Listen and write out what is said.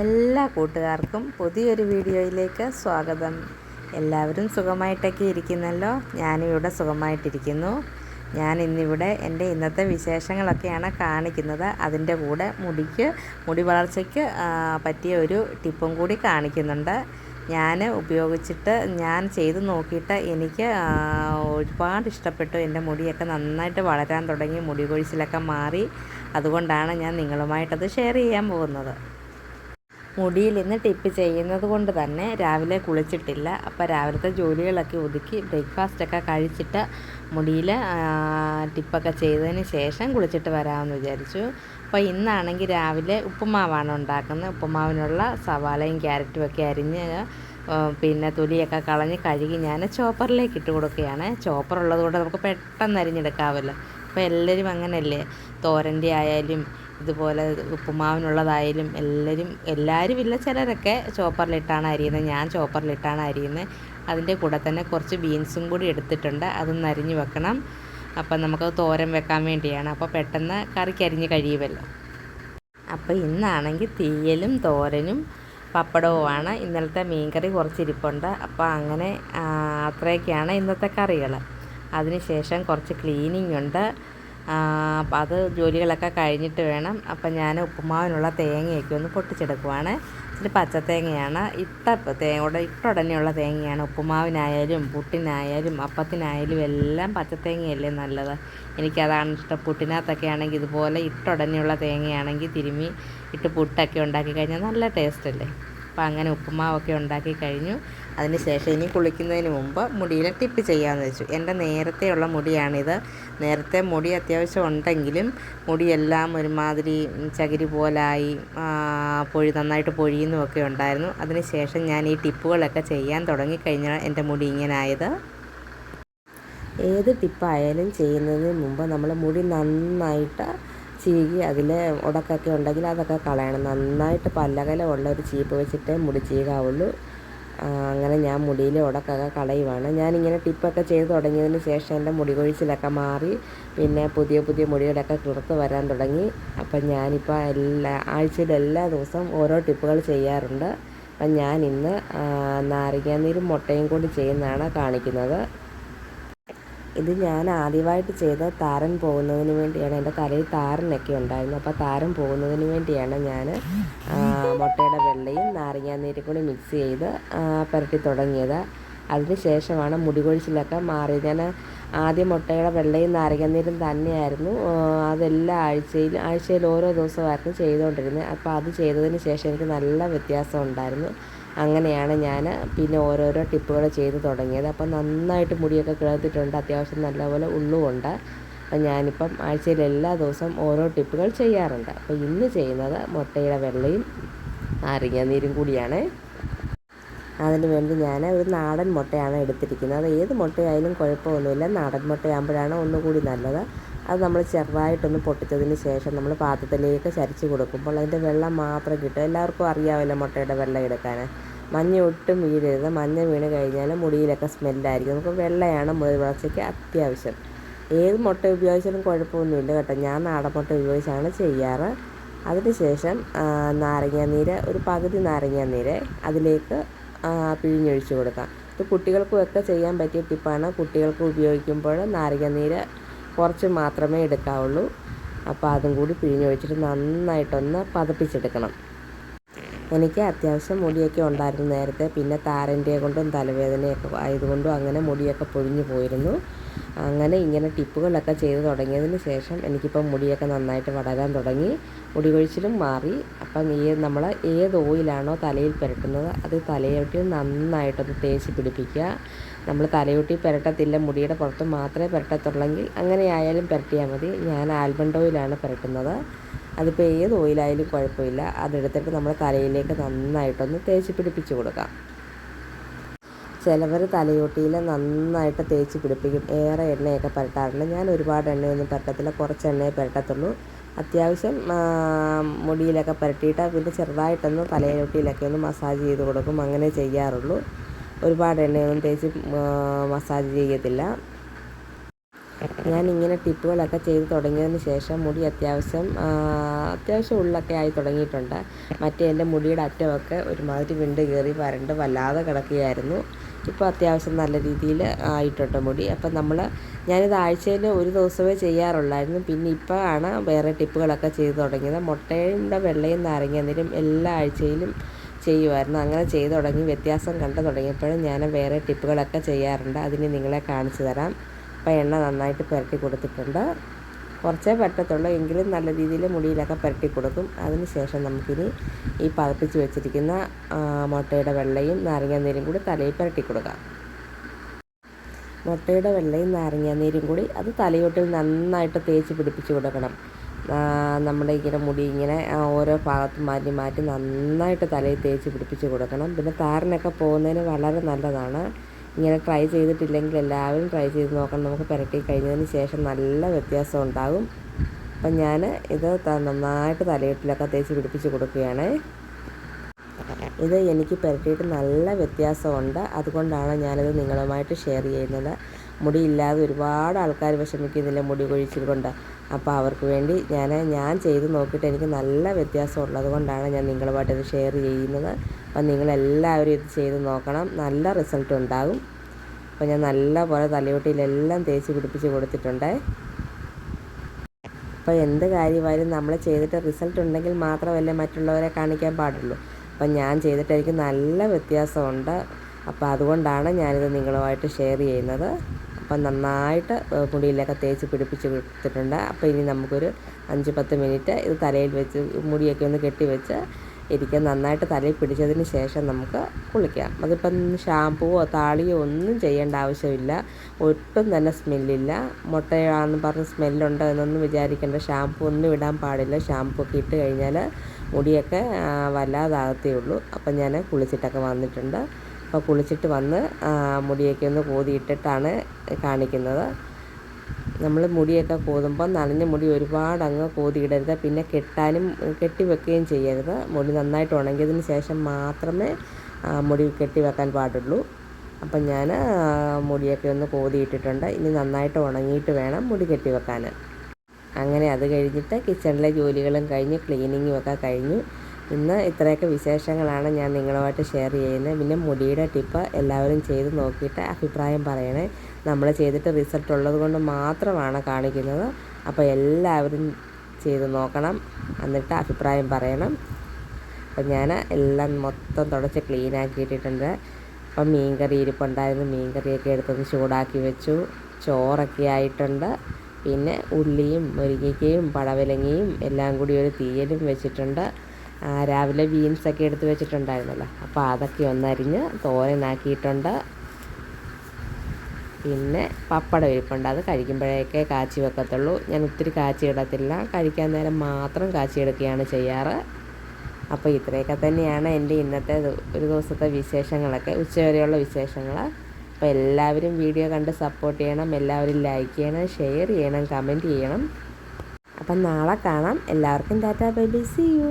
എല്ലാ കൂട്ടുകാർക്കും പുതിയൊരു വീഡിയോയിലേക്ക് സ്വാഗതം. എല്ലാവരും സുഖമായിട്ടൊക്കെ ഇരിക്കുന്നല്ലോ? ഞാനിവിടെ സുഖമായിട്ടിരിക്കുന്നു. ഞാൻ ഇന്നിവിടെ എന്റെ ഇന്നത്തെ വിശേഷങ്ങളൊക്കെയാണ് കാണിക്കുന്നത്. അതിന്റെ കൂടെ മുടിക്ക് മുടി വളർച്ചയ്ക്ക് പറ്റിയ ഒരു ടിപ്പും കൂടി കാണിക്കുന്നുണ്ട്. ഞാൻ ഉപയോഗിച്ചിട്ട് ഞാൻ ചെയ്ത് നോക്കിയിട്ട് എനിക്ക് ഒരുപാട് ഇഷ്ടപ്പെട്ടു. എന്റെ മുടിയൊക്കെ നന്നായിട്ട് വളരാൻ തുടങ്ങി. മുടി കൊഴിച്ചിലൊക്കെ മാറി. അതുകൊണ്ടാണ് ഞാൻ നിങ്ങളുമായിട്ടത് ഷെയർ ചെയ്യാൻ പോകുന്നത്. മുടിയിൽ ഇന്ന് ടിപ്പ് ചെയ്യുന്നത് കൊണ്ട് തന്നെ രാവിലെ കുളിച്ചിട്ടില്ല. അപ്പോൾ രാവിലത്തെ ജോലികളൊക്കെ ഒതുക്കി ബ്രേക്ക്ഫാസ്റ്റൊക്കെ കഴിച്ചിട്ട് മുടിയിൽ ടിപ്പൊക്കെ ചെയ്തതിന് ശേഷം കുളിച്ചിട്ട് വരാമെന്ന് വിചാരിച്ചു. അപ്പോൾ ഇന്നാണെങ്കിൽ രാവിലെ ഉപ്പുമാവാണ് ഉണ്ടാക്കുന്നത്. ഉപ്പുമാവിനുള്ള സവാളയും ക്യാരറ്റും ഒക്കെ അരിഞ്ഞ് പിന്നെ തൊലിയൊക്കെ കളഞ്ഞ് കഴുകി ഞാൻ ചോപ്പറിലേക്ക് ഇട്ട് കൊടുക്കുകയാണ്. ചോപ്പർ ഉള്ളതുകൊണ്ട് നമുക്ക് പെട്ടെന്ന് അരിഞ്ഞെടുക്കാമല്ലോ. അപ്പോൾ എല്ലാവരും അങ്ങനെയല്ലേ തോരന്റെ ആയാലും ഇതുപോലെ ഉപ്പുമാവിനുള്ളതായാലും എല്ലാവരും എല്ലാവരും ഇല്ല ചിലരൊക്കെ ചോപ്പറിലിട്ടാണ് അരിയുന്നത്. ഞാൻ ചോപ്പറിലിട്ടാണ് അരിയുന്നത്. അതിന്റെ കൂടെ തന്നെ കുറച്ച് ബീൻസും കൂടി എടുത്തിട്ടുണ്ട്. അതൊന്ന് അരിഞ്ഞ് വെക്കണം. അപ്പം നമുക്ക് തോരൻ വെക്കാൻ വേണ്ടിയാണ്. അപ്പോൾ പെട്ടെന്ന് കറിക്ക് അരിഞ്ഞ് കഴിയുമല്ലോ. അപ്പോൾ ഇന്നാണെങ്കിൽ തീയലും തോരനും പപ്പടവുമാണ്. ഇന്നലത്തെ മീൻകറി കുറച്ചിരിപ്പുണ്ട്. അപ്പോൾ അങ്ങനെ അത്രയൊക്കെയാണ് ഇന്നത്തെ കറികൾ. അതിനുശേഷം കുറച്ച് ക്ലീനിങ് ഉണ്ട് അപ്പം അത് ജോലികളൊക്കെ കഴിഞ്ഞിട്ട് വേണം. അപ്പം ഞാൻ ഉപ്പുമാവിനുള്ള തേങ്ങയൊക്കെ ഒന്ന് പൊട്ടിച്ചെടുക്കുവാണ്. ഇച്ചിരി പച്ചത്തേങ്ങയാണ് ഇട്ട തേങ്ങയുടെ ഇട്ട ഉടനെയുള്ള തേങ്ങയാണ് ഉപ്പുമാവിനായാലും പുട്ടിനായാലും അപ്പത്തിനായാലും എല്ലാം പച്ചത്തേങ്ങയല്ലേ നല്ലത്. എനിക്കതാണ് ഇഷ്ടം. പുട്ടിനകത്തൊക്കെ ആണെങ്കിൽ ഇതുപോലെ ഇട്ട ഉടനെയുള്ള തേങ്ങയാണെങ്കിൽ തിരുമ്മി ഇട്ട് പുട്ടൊക്കെ ഉണ്ടാക്കി കഴിഞ്ഞാൽ നല്ല ടേസ്റ്റ് അല്ലേ അപ്പോൾ അങ്ങനെ ഉപ്പുമാവൊക്കെ ഉണ്ടാക്കി കഴിഞ്ഞു. അതിന് ശേഷം ഇനി കുളിക്കുന്നതിന് മുമ്പ് മുടിയിൽ ടിപ്പ് ചെയ്യാമെന്ന് വെച്ചു. എന്റെ നേരത്തെയുള്ള മുടിയാണിത്. നേരത്തെ മുടി അത്യാവശ്യം ഉണ്ടെങ്കിലും മുടിയെല്ലാം ഒരുമാതിരി ചകിരി പോലായി പൊഴി നന്നായിട്ട് പൊഴിയുന്നുമൊക്കെ ഉണ്ടായിരുന്നു. അതിന് ശേഷം ഞാൻ ഈ ടിപ്പുകളൊക്കെ ചെയ്യാൻ തുടങ്ങിക്കഴിഞ്ഞാൽ എന്റെ മുടി ഇങ്ങനെ ആയത് ഏത് ടിപ്പായാലും ചെയ്യുന്നതിന് മുമ്പ് നമ്മൾ മുടി നന്നായിട്ട് ചീകി അതിൽ ഉടക്കൊക്കെ ഉണ്ടെങ്കിൽ അതൊക്കെ കളയണം. നന്നായിട്ട് പല്ലകലമുള്ള ഒരു ചീപ്പ് വെച്ചിട്ടേ മുടി ചീകാവുള്ളൂ. അങ്ങനെ ഞാൻ മുടിയിലെ ഉടക്കൊക്കെ കളയുവാണ്. ഞാനിങ്ങനെ ടിപ്പൊക്കെ ചെയ്ത് തുടങ്ങിയതിന് ശേഷം എന്റെ മുടി കൊഴിച്ചിലൊക്കെ മാറി പിന്നെ പുതിയ പുതിയ മുടികളൊക്കെ കിളുത്ത് വരാൻ തുടങ്ങി. അപ്പം ഞാനിപ്പോൾ എല്ലാ ആഴ്ചയിൽ എല്ലാ ദിവസവും ഓരോ ടിപ്പുകൾ ചെയ്യാറുണ്ട്. അപ്പം ഞാൻ ഇന്ന് നാരങ്ങാനീരും മുട്ടയും കൂടി ചെയ്യുന്നതാണ് കാണിക്കുന്നത്. ഇത് ഞാൻ ആദ്യമായിട്ട് ചെയ്ത താരൻ പോകുന്നതിന് വേണ്ടിയാണ്. എന്റെ തലയിൽ താരനൊക്കെ ഉണ്ടായിരുന്നു. അപ്പോൾ താരൻ പോകുന്നതിന് വേണ്ടിയാണ് ഞാൻ മുട്ടയുടെ വെള്ളയും നാരങ്ങാനീരും കൂടി മിക്സ് ചെയ്ത് പുരട്ടി തുടങ്ങിയത്. അതിന് ശേഷമാണ് മുടി കൊഴിച്ചിലൊക്കെ മാറിയത്. ഞാൻ ആദ്യം മുട്ടയുടെ വെള്ളയും നാരങ്ങാനീരും തന്നെയായിരുന്നു. അതെല്ലാ ആഴ്ചയിൽ ആഴ്ചയിൽ ഓരോ ദിവസമായിരുന്നു ചെയ്തുകൊണ്ടിരുന്നത്. അപ്പോൾ അത് ചെയ്തതിന് ശേഷം എനിക്ക് നല്ല വ്യത്യാസം ഉണ്ടായിരുന്നു. അങ്ങനെയാണ് ഞാൻ പിന്നെ ഓരോരോ ടിപ്പുകൾ ചെയ്ത് തുടങ്ങിയത്. അപ്പം നന്നായിട്ട് മുടിയൊക്കെ കിളർത്തിട്ടുണ്ട് അത്യാവശ്യം നല്ലപോലെ ഉള്ളുമുണ്ട്. അപ്പം ഞാനിപ്പം ആഴ്ചയിൽ എല്ലാ ദിവസവും ഓരോ ടിപ്പുകൾ ചെയ്യാറുണ്ട്. അപ്പോൾ ഇന്ന് ചെയ്യുന്നത് മുട്ടയുടെ വെള്ളയും നാരങ്ങാനീരും കൂടിയാണ്. അതിന് വേണ്ടി ഞാൻ ഒരു നാടൻ മുട്ടയാണ് എടുത്തിരിക്കുന്നത്. അത് ഏത് മുട്ടയായാലും കുഴപ്പമൊന്നുമില്ല. നാടൻ മുട്ടയാകുമ്പോഴാണ് ഒന്നുകൂടി നല്ലത്. അത് നമ്മൾ ചെറുതായിട്ടൊന്ന് പൊട്ടിച്ചതിന് ശേഷം നമ്മൾ പാത്രത്തിലേക്ക് ചരിച്ച് കൊടുക്കുമ്പോൾ അതിന്റെ വെള്ളം മാത്രം കിട്ടും. എല്ലാവർക്കും അറിയാമല്ലോ മുട്ടയുടെ വെള്ളം എടുക്കാൻ. മഞ്ഞ ഒട്ടും വീഴരുത്. മഞ്ഞ വീണ് കഴിഞ്ഞാൽ മുടിയിലൊക്കെ സ്മെല്ലായിരിക്കും. നമുക്ക് വെള്ളയാണ് മുടി വളർച്ചയ്ക്ക് അത്യാവശ്യം. ഏത് മുട്ട ഉപയോഗിച്ചാലും കുഴപ്പമൊന്നുമില്ല കേട്ടോ. ഞാൻ നാടൻ മുട്ട ഉപയോഗിച്ചാണ് ചെയ്യാറ്. അതിനുശേഷം നാരങ്ങാനീര് ഒരു പകുതി നാരങ്ങാനീര് അതിലേക്ക് പിഴിഞ്ഞൊഴിച്ച് കൊടുക്കാം. ഇത് കുട്ടികൾക്കും ഒക്കെ ചെയ്യാൻ പറ്റിയ ടിപ്പാണ്. കുട്ടികൾക്ക് ഉപയോഗിക്കുമ്പോൾ നാരങ്ങാനീര് കുറച്ച് മാത്രമേ എടുക്കാവുള്ളൂ. അപ്പോൾ അതും കൂടി പിഴിഞ്ഞൊഴിച്ചിട്ട് നന്നായിട്ടൊന്ന് പതപ്പിച്ചെടുക്കണം. എനിക്ക് അത്യാവശ്യം മുടിയൊക്കെ ഉണ്ടായിരുന്നു നേരത്തെ. പിന്നെ താരന്റെ കൊണ്ടും തലവേദനയൊക്കെ ആയതുകൊണ്ടും അങ്ങനെ മുടിയൊക്കെ പൊഴിഞ്ഞു പോയിരുന്നു. അങ്ങനെ ഇങ്ങനെ ടിപ്പുകളൊക്കെ ചെയ്ത് തുടങ്ങിയതിന് ശേഷം എനിക്കിപ്പം മുടിയൊക്കെ നന്നായിട്ട് വളരാൻ തുടങ്ങി. മുടി കൊഴിച്ചിലും മാറി. അപ്പം ഈ നമ്മൾ ഏത് ഓയിലാണോ തലയിൽ പുരട്ടുന്നത് അത് തലയോട്ടി നന്നായിട്ടൊന്ന് തേച്ച് പിടിപ്പിക്കുക. നമ്മൾ തലയോട്ടി പുരട്ടത്തില്ല മുടിയുടെ പുറത്ത് മാത്രമേ പുരട്ടത്തുള്ളെങ്കിൽ അങ്ങനെ ആയാലും പുരട്ടിയാൽ മതി. ഞാൻ ആൽമണ്ട് ഓയിലാണ് പുരട്ടുന്നത്. അതിപ്പോൾ ഏത് ഓയിലായാലും കുഴപ്പമില്ല. അതെടുത്തിട്ട് നമ്മൾ തലയിലേക്ക് നന്നായിട്ടൊന്ന് തേച്ച് പിടിപ്പിച്ച് കൊടുക്കാം. ചിലവർ തലയോട്ടിയിൽ നന്നായിട്ട് തേച്ച് പിടിപ്പിക്കും. ഏറെ എണ്ണയൊക്കെ പുരട്ടാറുണ്ട് ഞാൻ ഒരുപാട് എണ്ണയൊന്നും പുരട്ടത്തില്ല. കുറച്ച് എണ്ണയെ പുരട്ടത്തുള്ളൂ. അത്യാവശ്യം മുടിയിലൊക്കെ പുരട്ടിയിട്ട് പിന്നെ ചെറുതായിട്ടൊന്ന് തലയോട്ടിയിലൊക്കെ ഒന്ന് മസാജ് ചെയ്ത് കൊടുക്കും. അങ്ങനെ ചെയ്യാറുള്ളൂ. ഒരുപാട് എണ്ണയൊന്നും തേച്ച് മസാജ് ചെയ്യത്തില്ല. ഞാൻ ഇങ്ങനെ ടിപ്പുകളൊക്കെ ചെയ്ത് തുടങ്ങിയതിന് ശേഷം മുടി അത്യാവശ്യം അത്യാവശ്യം ഉള്ളൊക്കെ ആയി തുടങ്ങിയിട്ടുണ്ട്. മറ്റേ എന്റെ മുടിയുടെ അറ്റമൊക്കെ ഒരുമാതിരി വിണ്ട് കയറി വരണ്ട് വല്ലാതെ കിടക്കുകയായിരുന്നു. ഇപ്പോൾ അത്യാവശ്യം നല്ല രീതിയിൽ ആയിട്ടുണ്ട് മുടി. അപ്പം നമ്മൾ ഞാനിത് ആഴ്ചയിൽ ഒരു ദിവസമേ ചെയ്യാറുള്ളായിരുന്നു. പിന്നെ ഇപ്പോൾ ആണ് വേറെ ടിപ്പുകളൊക്കെ ചെയ്തു തുടങ്ങിയത്. മുട്ടയുടെ വെള്ളയും നാരങ്ങ നീരും എല്ലാ ആഴ്ചയിലും ചെയ്യുമായിരുന്നു അങ്ങനെ ചെയ്തു തുടങ്ങി വ്യത്യാസം കണ്ടു തുടങ്ങിയപ്പോഴും ഞാൻ വേറെ ടിപ്പുകളൊക്കെ ചെയ്യാറുണ്ട്. അതിന് നിങ്ങളെ കാണിച്ചു തരാം. അപ്പോൾ എണ്ണ നന്നായിട്ട് പുരട്ടി കൊടുത്തിട്ടുണ്ട്. കുറച്ചേ പറ്റത്തുള്ളൂ. എങ്കിലും നല്ല രീതിയിൽ മുടിയിലൊക്കെ പുരട്ടി കൊടുക്കും. അതിനുശേഷം നമുക്കിനി ഈ പതപ്പിച്ച് വെച്ചിരിക്കുന്ന മുട്ടയുടെ വെള്ളയും നാരങ്ങാനീരും കൂടി തലയിൽ പുരട്ടി കൊടുക്കാം. മുട്ടയുടെ വെള്ളയും നാരങ്ങാനീരും കൂടി അത് തലയോട്ടിൽ നന്നായിട്ട് തേച്ച് പിടിപ്പിച്ച് കൊടുക്കണം. നമ്മുടെ ഇങ്ങനെ മുടി ഇങ്ങനെ ഓരോ ഭാഗത്തും മാറ്റി മാറ്റി നന്നായിട്ട് തലയിൽ തേച്ച് പിടിപ്പിച്ച് കൊടുക്കണം. പിന്നെ താരനൊക്കെ പോകുന്നതിന് വളരെ നല്ലതാണ്. ഇങ്ങനെ ട്രൈ ചെയ്തിട്ടില്ലെങ്കിൽ എല്ലാവരും ട്രൈ ചെയ്ത് നോക്കണം. നമുക്ക് പുരട്ടി കഴിഞ്ഞതിന് ശേഷം നല്ല വ്യത്യാസം ഉണ്ടാകും. അപ്പം ഞാൻ ഇത് നന്നായിട്ട് തലയിട്ടിലൊക്കെ തേച്ച് പിടിപ്പിച്ച് കൊടുക്കുകയാണ്. ഇത് എനിക്ക് പുരട്ടിയിട്ട് നല്ല വ്യത്യാസമുണ്ട്. അതുകൊണ്ടാണ് ഞാനിത് നിങ്ങളുമായിട്ട് ഷെയർ ചെയ്യുന്നത്. മുടിയില്ലാതെ ഒരുപാട് ആൾക്കാർ വിഷമിക്കുന്നില്ല മുടി കൊഴിച്ചിട്ടുണ്ട് അപ്പോൾ അവർക്ക് വേണ്ടി ഞാൻ ഞാൻ ചെയ്ത് നോക്കിയിട്ട് എനിക്ക് നല്ല വ്യത്യാസമുള്ളത് കൊണ്ടാണ് ഞാൻ നിങ്ങളുമായിട്ട് ഇത് ഷെയർ ചെയ്യുന്നത്. അപ്പം നിങ്ങളെല്ലാവരും ഇത് ചെയ്ത് നോക്കണം. നല്ല റിസൾട്ട് ഉണ്ടാകും. അപ്പോൾ ഞാൻ നല്ല പോലെ തലയോട്ടിയിലെല്ലാം തേച്ച് പിടിപ്പിച്ച് കൊടുത്തിട്ടുണ്ട്. അപ്പോൾ എന്ത് കാര്യമായാലും നമ്മൾ ചെയ്തിട്ട് റിസൾട്ട് ഉണ്ടെങ്കിൽ മാത്രമല്ലേ മറ്റുള്ളവരെ കാണിക്കാൻ പാടുള്ളൂ. അപ്പം ഞാൻ ചെയ്തിട്ട് എനിക്ക് നല്ല വ്യത്യാസമുണ്ട്. അപ്പോൾ അതുകൊണ്ടാണ് ഞാനിത് നിങ്ങളുമായിട്ട് ഷെയർ ചെയ്യുന്നത്. അപ്പം നന്നായിട്ട് മുടിയിലൊക്കെ തേച്ച് പിടിപ്പിച്ച് കൊടുത്തിട്ടുണ്ട്. അപ്പോൾ ഇനി നമുക്കൊരു അഞ്ച് പത്ത് മിനിറ്റ് ഇത് തലയിൽ വെച്ച് മുടിയൊക്കെ ഒന്ന് കെട്ടി വെച്ച് ഇരിക്കാൻ നന്നായിട്ട് തലയിൽ പിടിച്ചതിന് ശേഷം നമുക്ക് കുളിക്കാം. അതിപ്പം ഷാമ്പുവോ താളിയോ ഒന്നും ചെയ്യേണ്ട ആവശ്യമില്ല. ഒട്ടും തന്നെ സ്മെല്ലില്ല. മുട്ടയാണെന്ന് പറഞ്ഞ് സ്മെല്ലുണ്ടോ എന്നൊന്നും വിചാരിക്കേണ്ട. ഷാമ്പു ഒന്നും ഇടാൻ പാടില്ല. ഷാമ്പു ഒക്കെ ഇട്ട് കഴിഞ്ഞാൽ മുടിയൊക്കെ വല്ലാതാകത്തേ ഉള്ളൂ. അപ്പം ഞാൻ കുളിച്ചിട്ടൊക്കെ വന്നിട്ടുണ്ട്. അപ്പോൾ കുളിച്ചിട്ട് വന്ന് മുടിയൊക്കെ ഒന്ന് കോതിയിട്ടിട്ടാണ് കാണിക്കുന്നത്. നമ്മൾ മുടിയൊക്കെ കോതുമ്പോൾ നനഞ്ഞ മുടി ഒരുപാട് അങ്ങ് കോതിയിടരുത്. പിന്നെ കെട്ടാനും കെട്ടി വെക്കുകയും ചെയ്യരുത്. മുടി നന്നായിട്ട് ഉണങ്ങിയതിന് ശേഷം മാത്രമേ മുടി കെട്ടി വെക്കാൻ പാടുള്ളൂ. അപ്പം ഞാൻ മുടിയൊക്കെ ഒന്ന് കോതിയിട്ടിട്ടുണ്ട്. ഇനി നന്നായിട്ട് ഉണങ്ങിയിട്ട് വേണം മുടി കെട്ടി വെക്കാൻ. അങ്ങനെ അത് കഴിഞ്ഞിട്ട് കിച്ചണിലെ ജോലികളും കഴിഞ്ഞ് ക്ലീനിങ്ങും ഒക്കെ കഴിഞ്ഞു. ഇന്ന് ഇത്രയൊക്കെ വിശേഷങ്ങളാണ് ഞാൻ നിങ്ങളുമായിട്ട് ഷെയർ ചെയ്യുന്നത്. പിന്നെ മുടിയുടെ ടിപ്പ് എല്ലാവരും ചെയ്ത് നോക്കിയിട്ട് അഭിപ്രായം പറയണേ. നമ്മൾ ചെയ്തിട്ട് റിസൾട്ട് ഉള്ളത് കൊണ്ട് മാത്രമാണ് കാണിക്കുന്നത്. അപ്പോൾ എല്ലാവരും ചെയ്ത് നോക്കണം. എന്നിട്ട് അഭിപ്രായം പറയണം. അപ്പം ഞാൻ എല്ലാം മൊത്തം തുടച്ച് ക്ലീൻ ആക്കിയിട്ടിട്ടുണ്ട്. അപ്പം മീൻകറി ഇരിപ്പുണ്ടായിരുന്നു. മീൻകറിയൊക്കെ എടുത്തൊന്ന് ചൂടാക്കി വെച്ചു. ചോറൊക്കെ ആയിട്ടുണ്ട്. പിന്നെ ഉള്ളിയും മുരിങ്ങയ്ക്കയും പടവലങ്ങയും എല്ലാം കൂടി ഒരു തീയലും വെച്ചിട്ടുണ്ട്. രാവിലെ ബീൻസൊക്കെ എടുത്ത് വെച്ചിട്ടുണ്ടായിരുന്നല്ലോ. അപ്പോൾ അതൊക്കെ ഒന്നരിഞ്ഞ് തോരനാക്കിയിട്ടുണ്ട്. പിന്നെ പപ്പടം ഇരിപ്പുണ്ട്. അത് കഴിക്കുമ്പോഴേക്കേ കാച്ചി വെക്കത്തുള്ളൂ. ഞാൻ ഒത്തിരി കാച്ചി ഇടത്തില്ല. കഴിക്കാൻ നേരം മാത്രം കാച്ചി എടുക്കുകയാണ് ചെയ്യാറ്. അപ്പോൾ ഇത്രയൊക്കെ തന്നെയാണ് എന്റെ ഇന്നത്തെ ഒരു ദിവസത്തെ വിശേഷങ്ങളൊക്കെ. ഉച്ചവരെയുള്ള വിശേഷങ്ങൾ അപ്പോൾ എല്ലാവരും വീഡിയോ കണ്ട് സപ്പോർട്ട് ചെയ്യണം. എല്ലാവരും ലൈക്ക് ചെയ്യണം ഷെയർ ചെയ്യണം കമന്റ് ചെയ്യണം. അപ്പം നാളെ കാണാം. എല്ലാവർക്കും tata bye bye see you